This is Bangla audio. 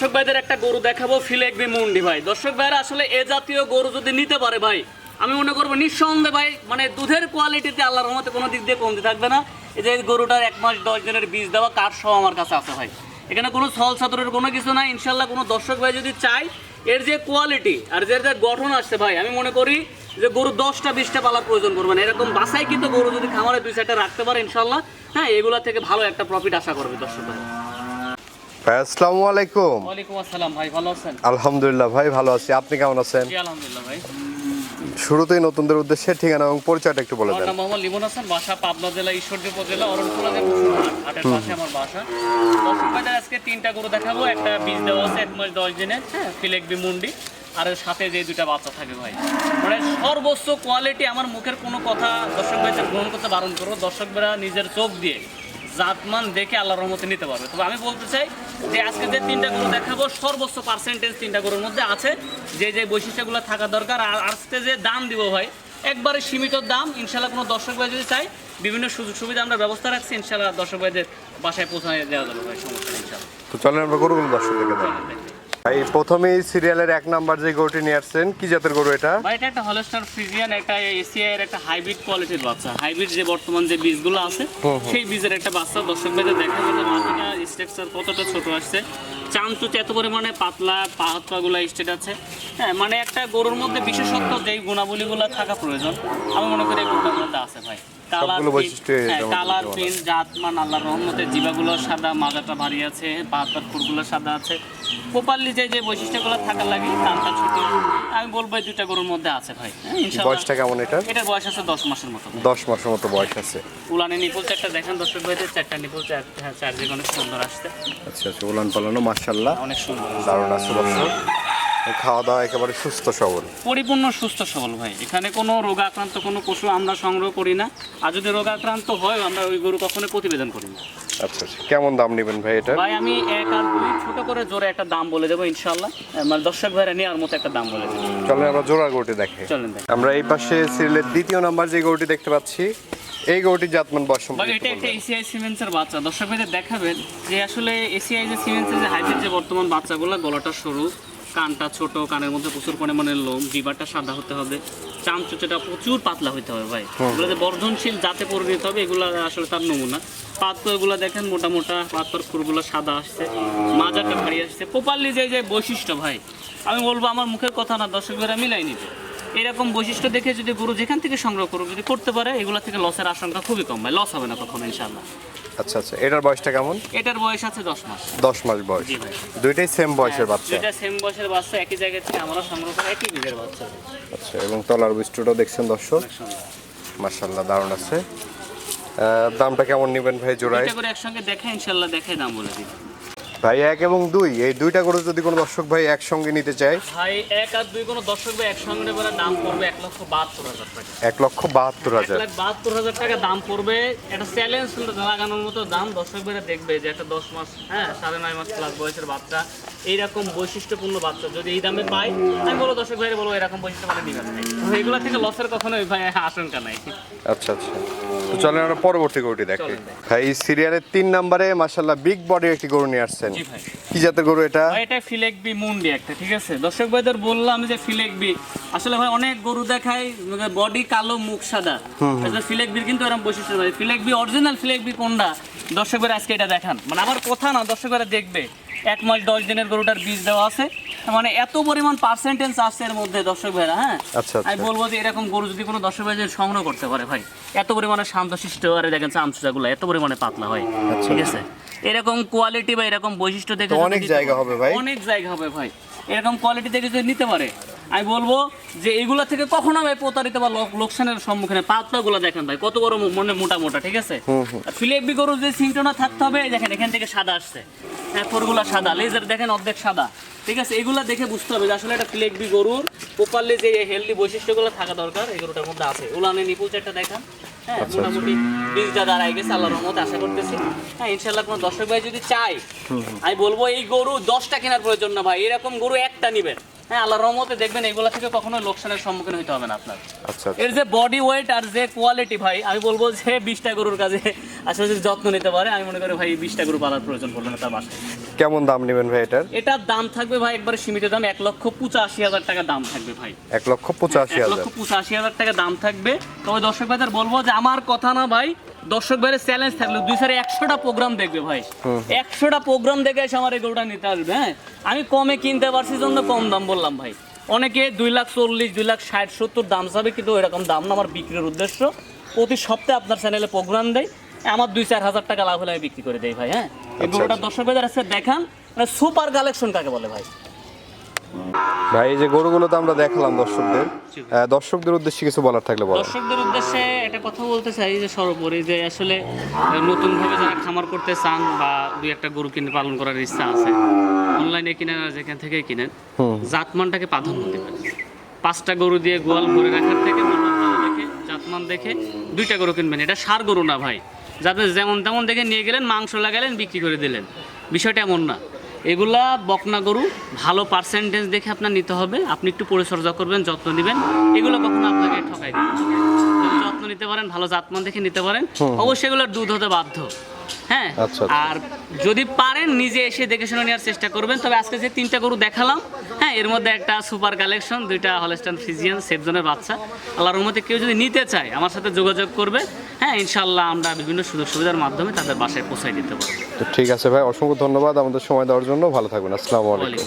দর্শক ভাইদের একটা গরু দেখাবো ফিলেকবি মুন্ডি ভাই। দর্শক ভাইরা, আসলে এ জাতীয় গরু যদি নিতে পারে ভাই, আমি মনে করব নিঃসন্দেহে ভাই মানে দুধের কোয়ালিটিতে আল্লাহ রহমতে কোনো দিক দিয়ে কমতি থাকবে না। এই যে গরুটার এক মাস দশ দিনের বীজ দেওয়া কাঠ সহ আমার কাছে আছে ভাই। এখানে কোনো ছল ছাত্রের কোনো কিছু নাই ইনশাল্লাহ কোনো দর্শক ভাই যদি চাই এর যে কোয়ালিটি আর যে যে গঠন আসছে ভাই, আমি মনে করি যে গরু দশটা, বিশটা পালার প্রয়োজন করবে না। এরকম বাসায় কিন্তু গরু যদি খামারে দুই সাইডটা রাখতে পারে ইনশাল্লাহ হ্যাঁ এগুলা থেকে ভালো একটা প্রফিট আশা করবে দর্শক ভাই। ভাই আসসালামু আলাইকুম। ওয়ালাইকুম আসসালাম ভাই ভালো আছেন? আলহামদুলিল্লাহ ভাই ভালো আছি। আপনি কেমন আছেন? জি আলহামদুলিল্লাহ ভাই। শুরুতেই নতুনদের উদ্দেশ্যে ঠিকানা এবং পরিচয়টা একটু বলে আমার নাম মোহাম্মদ লিমন হাসান বাসা পাবনা জেলা ঈশ্বরদী উপজেলা অরণখোলা হাটের পাশে আমার বাসা। দর্শক ভাইদের আজকে তিনটা গরু দেখাবো। একটা বীজ দেওয়া আছে এক মাস দশ দিনের হ্যাঁ ফিলেকবি মুন্ডি। আর সাথে যে দুইটা বাচ্চা থাকে ভাই। মানে সর্বোচ্চ কোয়ালিটি আমার মুখের কোনো কথা দর্শক ভাইদের গ্রহণ করতে বারণ করব দর্শক ভাইরা নিজের চোখ দিয়ে জাতমান দেখে আল্লাহর রহমতে নিতে পারবে। তবে আমি বলতে চাই যে আজকে যে তিনটা গরু দেখাবো সর্বোচ্চ পার্সেন্টেজ তিনটা গরুর মধ্যে আছে। যে যে বৈশিষ্ট্যগুলো থাকা দরকার আর আজকে যে দাম দিব ভাই একবারে সীমিত দাম। ইনশাল্লাহ কোনো দর্শক ভাই যদি চাই বিভিন্ন সুযোগ সুবিধা আমরা ব্যবস্থা রাখছি ইনশাল্লাহ দর্শক ভাইদের বাসায় পৌঁছানো দেওয়া যাবে ভাই সমস্যা ইনশাল্লাহ তো চলেন আমরা গরুগুলো দর্শক দেখে। ভাই প্রথমেই সিরিয়ালের এক নাম্বার যে গরুটি নিয়ে আসছেন কি জাতের গরু এটা? ভাই এটা একটা হলস্টার ফ্রিজিয়ান একটা এশিয়া এর একটা হাইব্রিড কোয়ালিটির বাচ্চা। হাইব্রিড যে বর্তমান যে বীজগুলো আছে সেই বীজের একটা বাচ্চা। দর্শক ভাইদের দেখা যাবে মাটিটা স্ট্রাকচার কতটা ছোট আসছে। চামচুচ এত পরিমাণে পাতলা পা হাত পাগুলো স্টেট আছে। হ্যাঁ মানে একটা গরুর মধ্যে বিশেষত্ব যেই গুণাবলীগুলো থাকা প্রয়োজন আমি মনে করি এই গরুটার মধ্যে আছে ভাই। কালার মধ্যে কালার জাত মান আল্লাহর রহমতে জিবাগুলো সাদা মাজাটা ভারী আছে পা হাত সাদা আছে। প্রপারলি যে যে বৈশিষ্ট্যগুলো থাকার লাগে কানটা ছোট আমি বলব এই দুইটা গরুর মধ্যে আছে ভাই। হ্যাঁ, বয়সটা কেমন এটা এটার বয়স আছে দশ মাসের মতো। দশ মাসের মতো বয়স আছে। উলানে নিপুল চারটা দেখেন দর্শক ভাইদের চারটা নিপুল চার হ্যাঁ চারদিকে অনেক সুন্দর আসছে। আচ্ছা আচ্ছা উলান পালানো মার্শাল্লাহ অনেক সুন্দর। দারুণ আছে দর্শক খাওয়া দাওয়া একেবারে সুস্থ সবল। পরিপূর্ণ সুস্থ সবল ভাই। এখানে কোনো রোগাক্রান্ত কোনো পশু আমরা সংগ্রহ করি না। আর যদি রোগাক্রান্ত হয় আমরা ওই গরু কখনো প্রতিবেদন করি না। আচ্ছা আচ্ছা। কেমন দাম নেবেন ভাই এটা? ভাই আমি এক আর দুই ছোট করে জোরে একটা দাম বলে দেবো ইনশাল্লাহ মানে দর্শক ভাইরা নেওয়ার মতো একটা দাম বলে দেবো। চলেন আমরা জোড়া গরুটি দেখে। চলেন দেখ। আমরা এই পাশে সিরিয়ালের দ্বিতীয় নাম্বার যে গরুটি দেখতে পাচ্ছি এই গরুটির জাতমান বয়স ভাই সম্পর্কে এটা একটু একটা বলবেন। এসিআই সিমেন্টসের বাচ্চা। দর্শক ভাইদের দেখাবেন যে আসলে এসিআই যে সিমেন্টসের যে হাইব্রিড যে বর্তমান বাচ্চাগুলো গলাটা সরু কানটা ছোট কানের মধ্যে প্রচুর পরিমাণে লোম জিবারটা সাদা হতে হবে। চামচুচেটা প্রচুর পাতলা হতে হবে ভাই। এগুলো যে বর্ধনশীল জাতে পরিণত হবে এগুলো আসলে তার নমুনা। পাত্র এগুলো দেখেন মোটা মোটা পাত্র খুরগুলো সাদা আসছে মাজাটা ভারী আসছে। প্রপারলি যে যে বৈশিষ্ট্য ভাই আমি বলব আমার মুখের কথা না দর্শকেরা মিলাই নিবে। এরকম বৈশিষ্ট্য দেখে যদি গরু যেখান থেকে সংগ্রহ করুক যদি করতে পারে এগুলো থেকে লসের আশঙ্কা খুবই কম ভাই লস হবে না কখনো ইনশাল্লাহ আচ্ছা আচ্ছা। এটার বয়সটা কেমন? এটার বয়স আছে দশ মাস। দশ মাস বয়স। দুইটাই সেম বয়সের বাচ্চা। দুইটা সেম বয়সের বাচ্চা একই জায়গা থেকে আমরা সংগ্রহ করে একই বীজের বাচ্চা। আচ্ছা এবং তলার বৈশিষ্ট্যটাও দেখছেন দর্শক? মাশাআল্লাহ দারুণ আছে। দামটা কেমন নেবেন ভাই জোড়ায়? এটা করে একসঙ্গে দেখে ইনশাল্লাহ দেখে দাম বলে দিই। ভাই এক এবং দুই এই দুইটা গরু যদি কোনো দর্শক ভাই একসঙ্গে নিতে চায়? ভাই এক আর দুই কোনো দর্শক ভাই একসঙ্গে করে দাম পড়বে এক লক্ষ বাহাত্তর হাজার টাকা। এক লক্ষ বাহাত্তর এক হাজার। লাখ বাহাত্তর হাজার টাকা দাম পড়বে। একটা চ্যালেঞ্জ লাগানোর মতো দাম দর্শক ভাইরা দেখবে যে একটা দশ মাস হ্যাঁ সাড়ে নয় মাস প্লাস বয়সের বাচ্চা এইরকম বৈশিষ্ট্যপূর্ণ বাচ্চা যদি এই দামে পাই আমি বলব দর্শক ভাইরা বলব এরকম বৈশিষ্ট্য মানে নিবেন এগুলো থেকে লসের কখনোই ভাই আশঙ্কা নাই। আচ্ছা আচ্ছা। তো চলেন আমরা পরবর্তী গরুটি দেখি। ভাই। ভাই সিরিয়ালের তিন নম্বরে মার্শাল্লাহ বিগ বডির একটি গরু নিয়ে আসছেন। কি জাতের গরু এটা? ভাই, এটা ফিলেকবি মুন্ডি একটা ঠিক আছে? দর্শক ভাইদের বললাম যে ফিলেকবি আসলে ভাই অনেক গরু দেখায় বডি কালো মুখ সাদা। আসলে ফিলেকবির কিন্তু এরকম বৈশিষ্ট্য ভাই ফিলেকবি অরিজিনাল ফিলেকবি কোনটা? দর্শক ভাইরা আজকে এটা দেখান। মানে আমার কথা না দর্শক ভাইরা দেখবে। এক মাস দশ দিনের গরুটার বীজ দেওয়া আছে। মানে এত পরিমাণ পার্সেন্টেজ আসছে এর মধ্যে দর্শক ভাইরা হ্যাঁ? আচ্ছা, আচ্ছা। আমি বলব যে এরকম গরু যদি কোনো দর্শক ভাই সংগ্রহ করতে পারে ভাই এত পরিমাণে শান্তশিষ্ট আরে দেখেন চামচুচাগুলো এত পরিমাণে পাতলা হয় ঠিক আছে? এরকম কোয়ালিটি বা এরকম বৈশিষ্ট্য দেখে অনেক জায়গা হবে ভাই। অনেক জায়গা হবে ভাই। এরকম কোয়ালিটি দেখে যদি নিতে পারে আমি বলব যে এগুলা থেকে কখনো ভাই প্রতারিত বা লোকসানের সম্মুখীন পাতলাগুলো দেখেন ভাই কত বড় মনে মোটা মোটা ঠিক আছে? ফিলেপি গরু যে সিংটনা থাকতে হবে দেখেন এখান থেকে সাদা আসছে। হ্যাঁ সাদা লেজার দেখেন অর্ধেক সাদা। ঠিক আছে, এগুলা দেখে বুঝতে হবে যে আসলে এটা প্লেগবি গরুর প্রপারলি যে হেলদি বৈশিষ্ট্যগুলো থাকা দরকার, এই মধ্যে আছে। উলানে নিপুল চারটা দেখান। হ্যাঁ আচ্ছা, মোটামুটি বীজটা দাঁড়ায় গেছে আল্লাহর রহমতে আশা করতেছি। হ্যাঁ ইনশাল্লাহ কোনো দর্শক ভাই যদি চাই আমি বলব এই গরু দশটা কেনার প্রয়োজন না ভাই এরকম গরু একটা নিবেন। হ্যাঁ আল্লাহর রহমতে দেখবেন এগুলো থেকে কখনো লোকসানের সম্মুখীন হতে হবে না আপনার। এর যে বডি ওয়েট আর যে কোয়ালিটি ভাই আমি বলব যে বিশটা গরুর কাজে আসলে যদি যত্ন নিতে পারে আমি মনে করি ভাই বিশটা গরু পালার প্রয়োজন পড়বে না তার বাসায়। কেমন দাম নেবেন ভাই এটার? এটার দাম থাকবে ভাই একবারে সীমিত দাম এক লক্ষ পঁচাশি হাজার টাকা দাম থাকবে ভাই। এক লক্ষ পঁচাশি হাজার লক্ষ পঁচাশি হাজার টাকা দাম থাকবে। তবে দর্শক ভাইদের বলব যে আমার কথা না ভাই দর্শক ভাইয়ের চ্যালেঞ্জ থাকল। দুই সারে একশোটা প্রোগ্রাম দেখবে ভাই। একশোটা প্রোগ্রাম দেখে এসে আমার এই গরুটা নিতে আসবে হ্যাঁ? আমি কমে কিনতে পারছি জন্য কম দাম বললাম ভাই। অনেকে দুই লাখ চল্লিশ দুই লাখ ষাট সত্তর দাম চাবে কিন্তু এরকম দাম না আমার বিক্রির উদ্দেশ্য। প্রতি সপ্তাহে আপনার চ্যানেলে প্রোগ্রাম দেয় আমার দুই চার হাজার টাকা লাভ হলে আমি বিক্রি করে দেই ভাই হ্যাঁ? এই আচ্ছা, গরুটা আচ্ছা। দর্শক ভাইদের আজকে দেখান। সুপার কালেকশন কাকে বলে ভাই? ভাই এই যে গরুগুলো তো আমরা দেখলাম দর্শকদের। দর্শকদের উদ্দেশ্যে কিছু বলার থাকলে বলেন। দর্শকদের উদ্দেশ্যে একটা কথা বলতে চাই যে সর্বোপরি যে আসলে নতুন ভাবে যারা খামার করতে চান বা দুই একটা গরু কিনে পালন করার ইচ্ছা আছে অনলাইনে কিনেন আর যেখান থেকে কিনেন জাতমানটাকে প্রাধান্য দেবেন। পাঁচটা গরু দিয়ে গোয়াল ভরে রাখার থেকে দেখে জাতমান দেখে দুইটা গরু কিনবেন। এটা সার গরু না ভাই। যাদের যেমন তেমন দেখে নিয়ে গেলেন মাংস লাগালেন বিক্রি করে দিলেন। বিষয়টা এমন না। এগুলা বকনা গরু ভালো পার্সেন্টেজ দেখে আপনার নিতে হবে। আপনি একটু পরিচর্যা করবেন যত্ন নেবেন। এগুলো কখনো আপনাকে ঠকাই দিবে যত্ন নিতে পারেন ভালো জাতমান দেখে নিতে পারেন অবশ্যই এগুলোর দুধ হতে বাধ্য। হ্যাঁ? আচ্ছা, আচ্ছা। আর যদি পারেন নিজে এসে দেখে শুনে নেওয়ার চেষ্টা করবেন। তবে আজকে যে তিনটা গরু দেখালাম হ্যাঁ এর মধ্যে একটা সুপার কালেকশন দুইটা হলস্টান ফিজিয়ান সেভজনের বাচ্চা। আল্লাহর রহমতে কেউ যদি নিতে চায় আমার সাথে যোগাযোগ করবে। হ্যাঁ ইনশাল্লাহ আমরা বিভিন্ন সুযোগ সুবিধার মাধ্যমে তাদের বাসায় পৌঁছায় দিতে পারব। তো ঠিক আছে ভাই অসংখ্য ধন্যবাদ আমাদের সময় দেওয়ার জন্য। ভালো থাকবেন আসসালামু আলাইকুম।